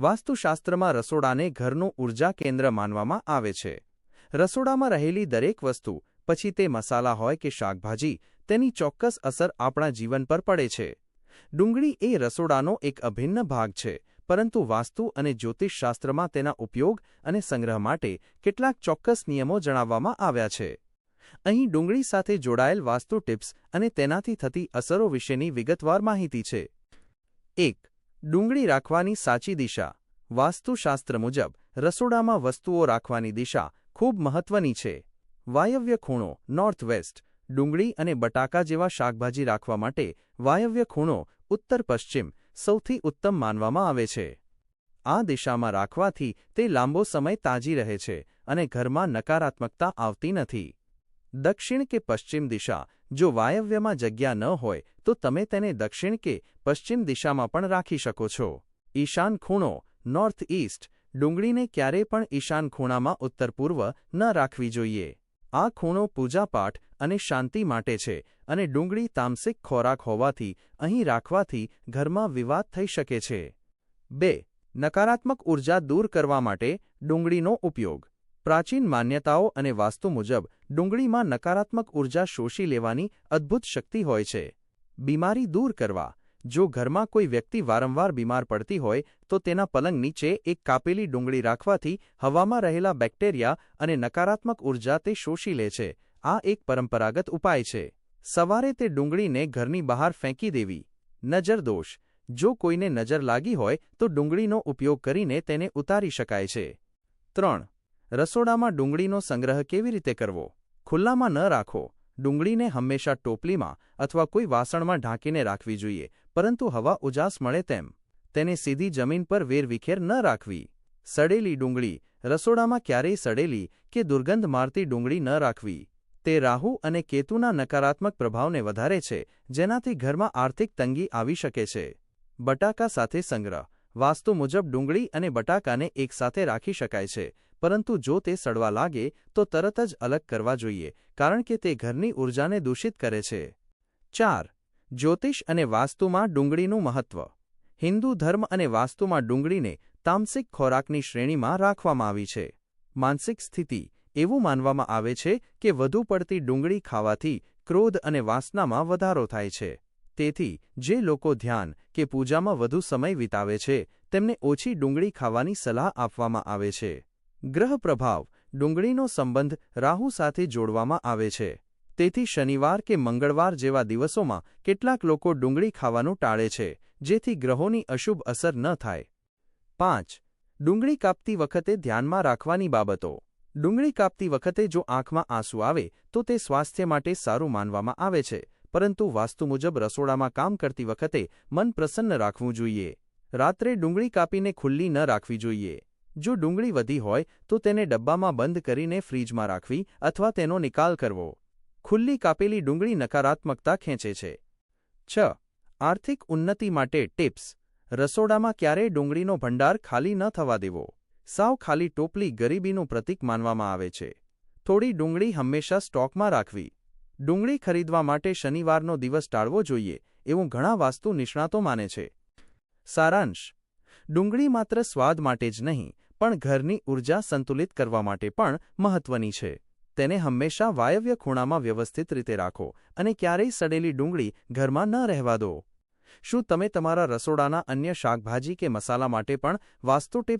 વાસ્તુશાસ્ત્રમાં રસોડાને ઘરનું ઊર્જા કેન્દ્ર માનવામાં આવે છે. રસોડામાં રહેલી દરેક વસ્તુ, પછી તે મસાલા હોય કે શાકભાજી, તેની ચોક્કસ અસર આપણા જીવન પર પડે છે. ડુંગળી એ રસોડાનો એક અભિન્ન ભાગ છે, પરંતુ વાસ્તુ અને જ્યોતિષશાસ્ત્રમાં તેના ઉપયોગ અને સંગ્રહ માટે કેટલાક ચોક્કસ નિયમો જણાવવામાં આવ્યા છે. અહીં ડુંગળી સાથે જોડાયેલ વાસ્તુ ટિપ્સ અને તેનાથી થતી અસરો વિશેની વિગતવાર માહિતી છે. એક ડુંગળી રાખવાની સાચી દિશા. વાસ્તુશાસ્ત્ર મુજબ, રસોડામાં વસ્તુઓ રાખવાની દિશા ખૂબ મહત્વની છે. વાયવ્ય ખૂણો નોર્થ વેસ્ટ ડુંગળી અને બટાકા જેવા શાકભાજી રાખવા માટે વાયવ્ય ખૂણો ઉત્તર પશ્ચિમ, સૌથી ઉત્તમ માનવામાં આવે છે. આ દિશામાં રાખવાથી તે લાંબો સમય તાજી રહે છે અને ઘરમાં નકારાત્મકતા આવતી નથી. દક્ષિણ કે પશ્ચિમ દિશા? જો વાયવ્યમાં જગ્યા ન હોય, તો તમે તેને દક્ષિણ કે પશ્ચિમ દિશામાં પણ રાખી શકો છો. ઈશાન ખૂણો નોર્થ ઈસ્ટ ડુંગળીને ક્યારેય પણ ઈશાન ખૂણામાં ઉત્તર પૂર્વ ન રાખવી જોઈએ. આ ખૂણો પૂજાપાઠ અને શાંતિ માટે છે અને ડુંગળી તામસિક ખોરાક હોવાથી અહીં રાખવાથી ઘરમાં વિવાદ થઈ શકે છે. બે, નકારાત્મક ઊર્જા દૂર કરવા માટે ડુંગળીનો ઉપયોગ. પ્રાચીન માન્યતાઓ અને વાસ્તુ મુજબ, ડુંગળીમાં નકારાત્મક ઊર્જા શોષી લેવાની અદ્ભુત શક્તિ હોય છે. બીમારી દૂર કરવા. જો ઘરમાં કોઈ વ્યક્તિ વારંવાર બીમાર પડતી હોય, તો તેના પલંગ નીચે એક કાપેલી ડુંગળી રાખવાથી હવામાં રહેલા બેક્ટેરિયા અને નકારાત્મક ઊર્જા તે શોષી લે છે. આ એક પરંપરાગત ઉપાય છે. સવારે તે ડુંગળીને ઘરની બહાર ફેંકી દેવી. નજર દોષ જો કોઈને નજર લાગી હોય, તો ડુંગળીનો ઉપયોગ કરીને તેને ઉતારી શકાય છે. ત્રણ. રસોડામાં ડુંગળીનો સંગ્રહ કેવી રીતે કરવો? ખુલ્લામાં ન રાખો. ડુંગળીને હંમેશા ટોપલીમાં અથવા કોઈ વાસણમાં ઢાંકીને રાખવી જોઈએ, પરંતુ હવા ઉજાસ મળે તેમ. તેને સીધી જમીન પર વેરવિખેર ન રાખવી. સડેલી ડુંગળી. રસોડામાં ક્યારેય સડેલી કે દુર્ગંધ મારતી ડુંગળી ન રાખવી. તે રાહુ અને કેતુના નકારાત્મક પ્રભાવને વધારે છે, જેનાથી ઘરમાં આર્થિક તંગી આવી શકે છે. બટાકા સાથે સંગ્રહ. વાસ્તુ મુજબ ડુંગળી અને બટાકાને એકસાથે રાખી શકાય છે. પરંતુ જો તે સડવા લાગે, તો તરત જ અલગ કરવા જોઈએ, કારણ કે તે ઘરની ઊર્જાને દૂષિત કરે છે. ચાર, જ્યોતિષ અને વાસ્તુમાં ડુંગળીનું મહત્વ. હિન્દુ ધર્મ અને વાસ્તુમાં ડુંગળીને તામસિક ખોરાકની શ્રેણીમાં રાખવામાં આવી છે. માનસિક સ્થિતિ એવું માનવામાં આવે છે કે વધુ પડતી ડુંગળી ખાવાથી ક્રોધ અને વાસનામાં વધારો થાય છે. તેથી, જે લોકો ધ્યાન કે પૂજામાં વધુ સમય વિતાવે છે, તેમને ઓછી ડુંગળી ખાવાની સલાહ આપવામાં આવે છે. ગ્રહ પ્રભાવ ડુંગળીનો સંબંધ રાહુ સાથે જોડવામાં આવે છે. તેથી શનિવાર કે મંગળવાર જેવા દિવસોમાં કેટલાક લોકો ડુંગળી ખાવાનું ટાળે છે, જેથી ગ્રહોની અશુભ અસર ન થાય. પાંચ, ડુંગળી કાપતી વખતે ધ્યાનમાં રાખવાની બાબતો. ડુંગળી કાપતી વખતે જો આંખમાં આંસુ આવે, તો તે સ્વાસ્થ્ય માટે સારું માનવામાં આવે છે, પરંતુ વાસ્તુ મુજબ રસોડામાં કામ કરતી વખતે મન પ્રસન્ન રાખવું જોઈએ. રાત્રે ડુંગળી કાપીને ખુલ્લી ન રાખવી જોઈએ. જો ડુંગળી વધી હોય, તો તેને ડબ્બામાં બંધ કરીને ફ્રીજમાં રાખવી અથવા તેનો નિકાલ કરવો. ખુલ્લી કાપેલી ડુંગળી નકારાત્મકતા ખેંચે છે. છ. આર્થિક ઉન્નતિ માટે ટિપ્સ. રસોડામાં ક્યારેય ડુંગળીનો ભંડાર ખાલી ન થવા દેવો. સાવ ખાલી ટોપલી ગરીબીનું પ્રતીક માનવામાં આવે છે. થોડી ડુંગળી હંમેશા સ્ટોકમાં રાખવી. ડુંગળી ખરીદવા માટે શનિવારનો દિવસ ટાળવો જોઈએ, એવું ઘણા વાસ્તુ નિષ્ણાતો માને છે. સારાંશ. ડુંગળી માત્ર સ્વાદ માટે જ નહીં પણ ઘરની ઊર્જા સંતુલિત કરવા માટે પણ મહત્વની છે. તેને હંમેશા વાયવ્ય ખૂણામાં વ્યવસ્થિત રીતે રાખો અને ક્યારેય સડેલી ડુંગળી ઘરમાં ન રહેવા દો. શું તમે તમારા રસોડાના અન્ય શાકભાજી કે મસાલા માટે પણ વાસ્તુ ટીપ